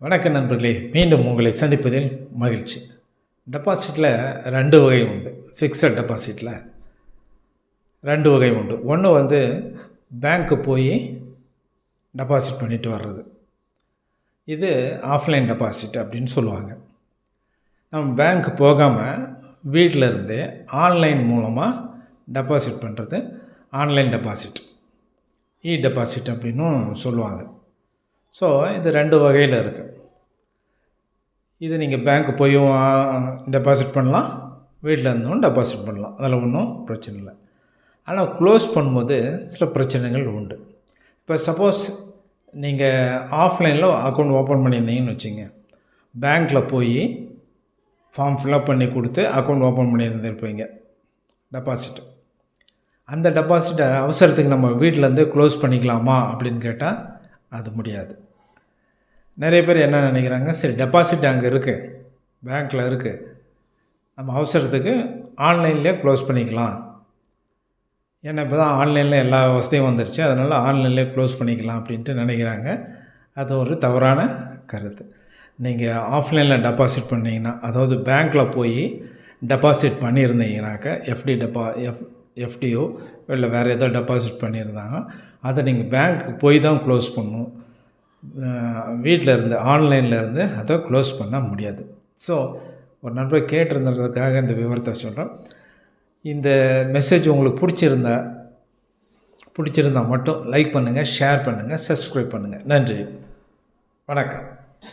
வணக்கம் நண்பர்களே மீண்டும் உங்களை சந்திப்பதில் மகிழ்ச்சி. டெபாசிட்டில் ரெண்டு வகை உண்டு. ஃபிக்ஸட் டெபாசிட்டில் ரெண்டு வகை உண்டு. ஒன்று வந்து பேங்க்கு போய் டெபாசிட் பண்ணிட்டு வர்றது. இது ஆஃப்லைன் டெபாசிட் அப்படின்னு சொல்லுவாங்க. நம்ம பேங்க் போகாமல் வீட்டில் இருந்தே ஆன்லைன் மூலமாக டெபாசிட் பண்ணுறது ஆன்லைன் டெபாசிட் இ டெபாசிட் அப்படின்னும் சொல்லுவாங்க. ஸோ இது ரெண்டு வகையில் இருக்குது இது நீங்கள் பேங்க்கு போயும் டெபாசிட் பண்ணலாம். வீட்டில் இருந்தும் டெபாசிட் பண்ணலாம். அதில் ஒன்றும் பிரச்சனை இல்லை. ஆனால் க்ளோஸ் பண்ணும்போது சில பிரச்சனைகள் உண்டு. இப்போ சப்போஸ் நீங்கள் ஆஃப்லைனில் அக்கௌண்ட் ஓப்பன் பண்ணியிருந்தீங்கன்னு வச்சுங்க. பேங்க்கில் போய் ஃபார்ம் ஃபில்அப் பண்ணி கொடுத்து அக்கௌண்ட் ஓப்பன் பண்ணியிருந்திருப்பீங்க. டெபாசிட் அந்த டெபாசிட்டை அவசரத்துக்கு நம்ம வீட்டிலேருந்து க்ளோஸ் பண்ணிக்கலாமா அப்படின்னு கேட்டால் அது முடியாது. நிறைய பேர் என்ன நினைக்கிறாங்க? சரி டெபாசிட் அங்கே இருக்குது பேங்க்கில் இருக்குது நம்ம அவசரத்துக்கு ஆன்லைன்லேயே க்ளோஸ் பண்ணிக்கலாம். ஏன்னா இப்போ தான் ஆன்லைனில் எல்லா வசதியும் வந்துருச்சு. அதனால் ஆன்லைன்லேயே க்ளோஸ் பண்ணிக்கலாம் அப்படின்ட்டு நினைக்கிறாங்க. அது ஒரு தவறான கருத்து. நீங்கள் ஆஃப்லைனில் டெபாசிட் பண்ணிங்கன்னா அதாவது பேங்க்கில் போய் டெபாசிட் பண்ணியிருந்தீங்கனாக்கா எஃப்டி டெபா எஃப் எஃப்டியோ இல்லை வேறு ஏதோ டெபாசிட் பண்ணியிருந்தாங்க. அதை நீங்கள் பேங்க்கு போய் தான் க்ளோஸ் பண்ணணும். வீட்டில் இருந்து ஆன்லைனில் இருந்து அதை க்ளோஸ் பண்ண முடியாது. ஸோ ஒரு நண்பர் கேட்டிருந்ததுக்காக இந்த விவரத்தை சொல்கிறேன் இந்த மெசேஜ் உங்களுக்கு பிடிச்சிருந்தா பிடிச்சிருந்தா மட்டும் லைக் பண்ணுங்கள் ஷேர் பண்ணுங்கள் சப்ஸ்கிரைப் பண்ணுங்கள் நன்றி. வணக்கம்.